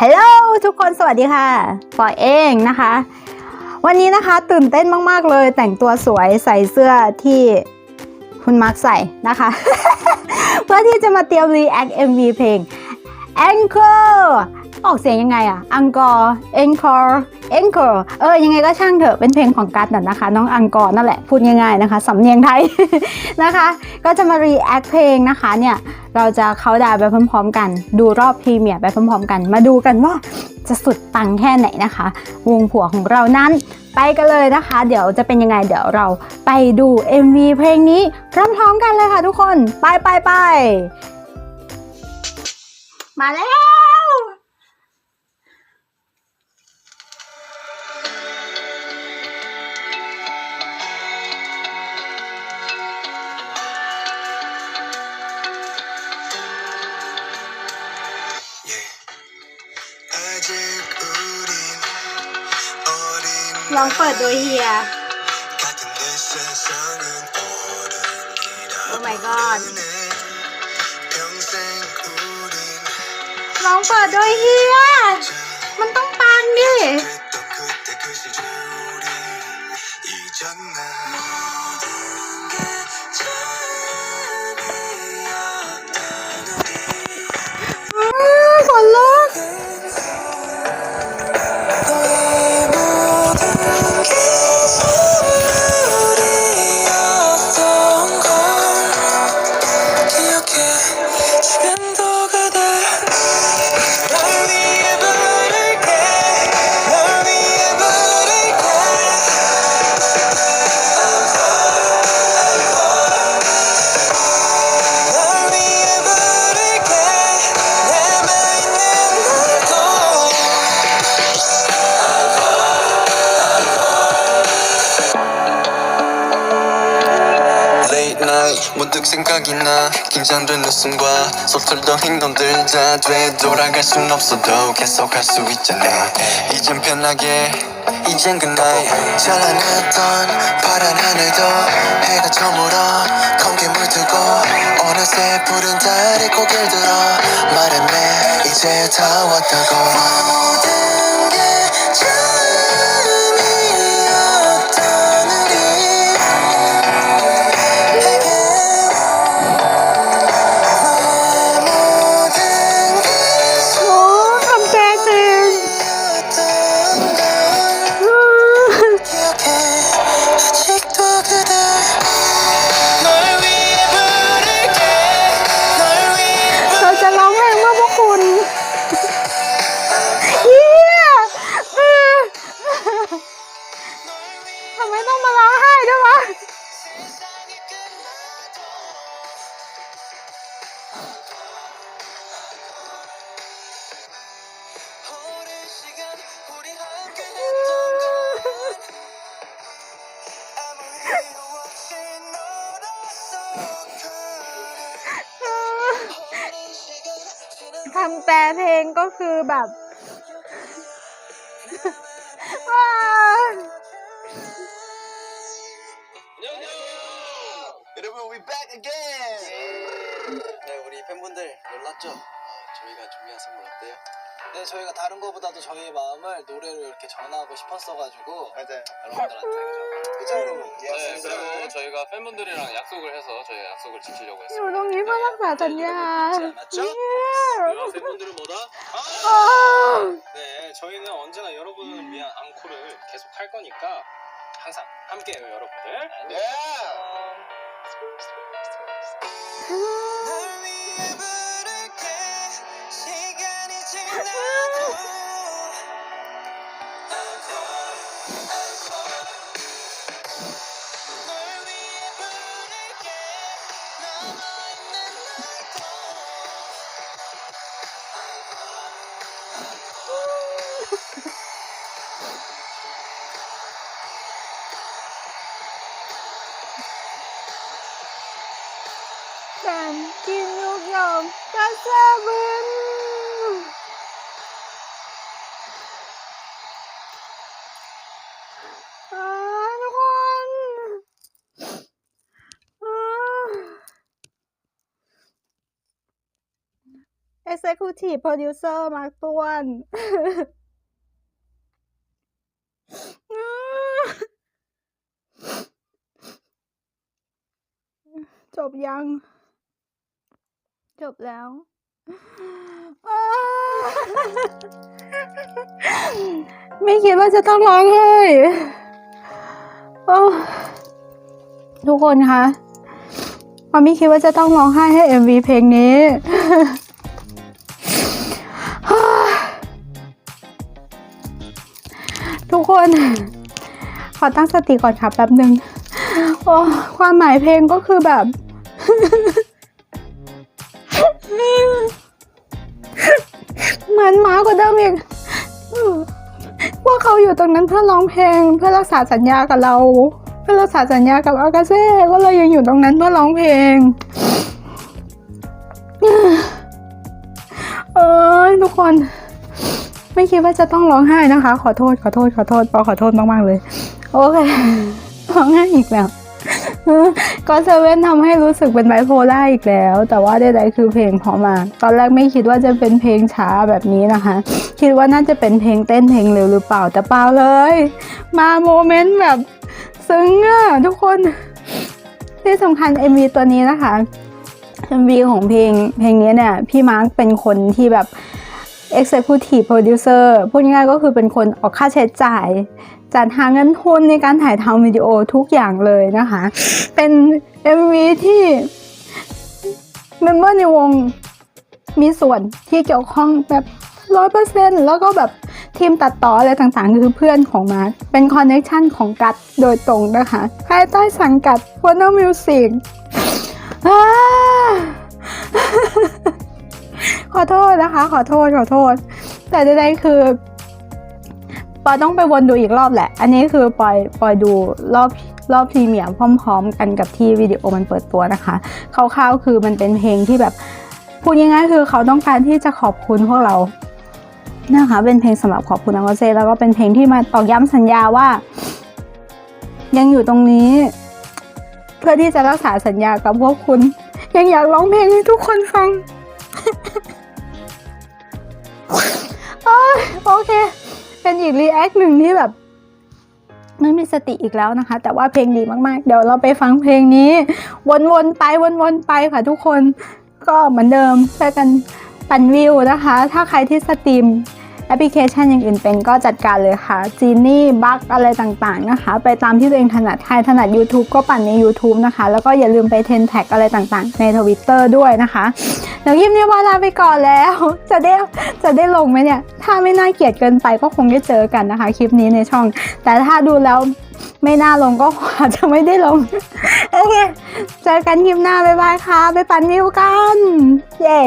ฮัลโหลทุกคนสวัสดีค่ะฟอยเองนะคะ วันนี้นะคะตื่นเต้นมาก ๆ เลยแต่งตัวสวยใส่เสื้อที่คุณมาร์กใส่นะคะ เพื่อที่จะมาเตรียม react MV เพลง Anchor ออกเสียงยังไงอะอังกอร์ Anchor Anchor เออยังไงก็ช่างเถอะเป็นเพลงของกัตน่ะนะคะ น้องอังกอร์นั่นแหละพูดง่ายๆนะคะสำเนียงไทยนะคะ ก็จะมา react เพลงนะคะเนี่ยเราจะเขาดาวไปพร้อมๆ กัน ดูรอบพรีเมียร์ไปพร้อมๆ กัน มาดูกันว่าจะสุดปังแค่ไหนนะคะ วงผัวของเรานั้นไปกันเลยนะคะ เดี๋ยวจะเป็นยังไงเดี๋ยวเราไปดู MV เพลงนี้พร้อมๆกันเลยค่ะทุกคน ไปไปไปมาแล้ว ลองเปิดโดยเฮีย โอ้ my god ลองเปิดโดยเฮีย มันต้องปังดิ 문득 생각이 나. 긴장된 웃음과 서툴던 행동들 다 되돌아갈 순 없어도 계속할 수 있잖아. 이젠 편하게 이젠 그나이 찬란했던 파란 하늘도 해가 저물어 검게 물들고 어느새 푸른 달이 고개를 들어 말했네. 이제 다 왔다고. 모든 게 ด้ยวะคำแปลเพลงก็คือแบบ 팬분들 놀랐죠? 어, 저희가 준비한 선물 어때요? 네, 저희가 다른 것보다도 저희의 마음을 노래로 이렇게 전하고 싶었어가지고 맞아요. 여러분들한테 그죠 여러분? 네, 예, 그리고 저희가 팬분들이랑 약속을 해서 저희가 약속을 지키려고 했습니다. 우렁 얼마나 네, 받았냐? 맞죠? 예. 이야, 팬분들은 뭐다? 아! 아! 네, 저희는 언제나 여러분을 위한 앙코를 계속 할 거니까 항상 함께해요, 여러분들. 네. 네. 아. làm chim nuốt lòng ta xa bên ทุกคนเอ็กเซคิวทีฟโปรดิวเซอร์มาร์กต้วนจบยัง จบแล้ว ไม่คิดว่าจะต้องร้องไห้ทุกคนคะพอไม่คิดว่าจะต้องร้องไห้ให้ MV เพลงนี้ทุกคน ขอตั้งสติก่อนค่ะแป๊บหนึ่งโอ้ความหมายเพลงก็คือแบบ เหมือนหมากว่าเดิมอีกอืมพ วกเขาอยู่ตรงนั้นเพื่อร้องเพลงเพื่อรักษาสัญญากับเรา เพื่อรักษาสัญญากับอากาเซ่ก็เลยยังอยู่ตรงนั้นเพื่อร้องเพลงเออทุกคน ไม่คิดว่าจะต้องร้องไห้นะคะ ขอโทษขอโทษขอโทษปอขอโทษมากๆเลย โอเคร้องไห้อีกแล้ว ก็เซเว่นทำให้รู้สึกเป็นไบโพล่าอีกแล้ว แต่ว่าใดๆคือเพลงเพอมาก ตอนแรกไม่คิดว่าจะเป็นเพลงช้าแบบนี้นะคะ คิดว่าน่าจะเป็นเพลงเต้นเพลงเร็วหรือเปล่าแต่เปล่าเลย มาโมเมนต์แบบซึ้งอะทุกคน ที่สำคัญ MV ตัวนี้นะคะ MV ของเพลงเพลงนี้เนี่ย พี่มาร์คเป็นคนที่แบบ Executive Producer พูดง่ายก็คือเป็นคนออกค่าใช้จ่าย จัดหาเงินทุนในการถ่ายทำวิดีโอทุกอย่างเลยนะคะ เป็น MV ที่เมมเบอร์ในวงมีส่วนที่เกี่ยวข้องแบบร้อยเปอร์เซ็นแล้วก็แบบทีมตัดต่ออะไรต่างๆ คือเพื่อนของมาร์คเป็นคอนเน c ชันของกัดโดยตรงนะคะภายใต้สังกัด Warner Music ขอโทษนะคะ ขอโทษขอโทษ แต่ใดๆคือ ปอยต้องไปวนดูอีกรอบแหละ อันนี้คือปอยปอยดูรอบรอบพรีเมียร์พร้อมๆกันกับที่วิดีโอมันเปิดตัวนะคะคร่าวๆคือมันเป็นเพลงที่แบบพูดง่ายๆคือเขาต้องการที่จะขอบคุณพวกเรานะคะเป็นเพลงสำหรับขอบคุณอังกฤษแล้วก็เป็นเพลงที่มาตอกย้ำสัญญาว่า ยังอยู่ตรงนี้ เพื่อที่จะรักษาสัญญากับพวกคุณ ยังอยากร้องเพลงให้ทุกคนฟังโอเค เป็นอีกรีแอคหนึ่งที่แบบไม่มีสติอีกแล้วนะคะ แต่ว่าเพลงดีมากๆ เดี๋ยวเราไปฟังเพลงนี้ วนๆไปวนๆไปค่ะทุกคนก็เหมือนเดิมช่วยกันปั่นวิวนะคะ ถ้าใครที่สตรีมแอปพลิเคชันอย่างอื่นเป็นก็จัดการเลยค่ะจีนี่บักอะไรต่างๆนะคะ ไปตามที่ตัวเองถนัดใครถนัด YouTube ก็ปั่นใน YouTube นะคะ แล้วก็อย่าลืมไปเทนแท็กอะไรต่างๆ ในทวิตเตอร์ด้วยนะคะ เดี๋ยวยิมเนี่ยว่าลาไปก่อนแล้ว จะได้จะได้ลงไหมเนี่ย ถ้าไม่น่าเกลียดเกินไปก็คงได้เจอกันนะคะ คลิปนี้ในช่อง แต่ถ้าดูแล้วไม่น่าลงก็อาจจะไม่ได้ลง โอเค เจอกันคลิปหน้า บ๊ายบายค่ะ ไปปั่นวิวกัน เย้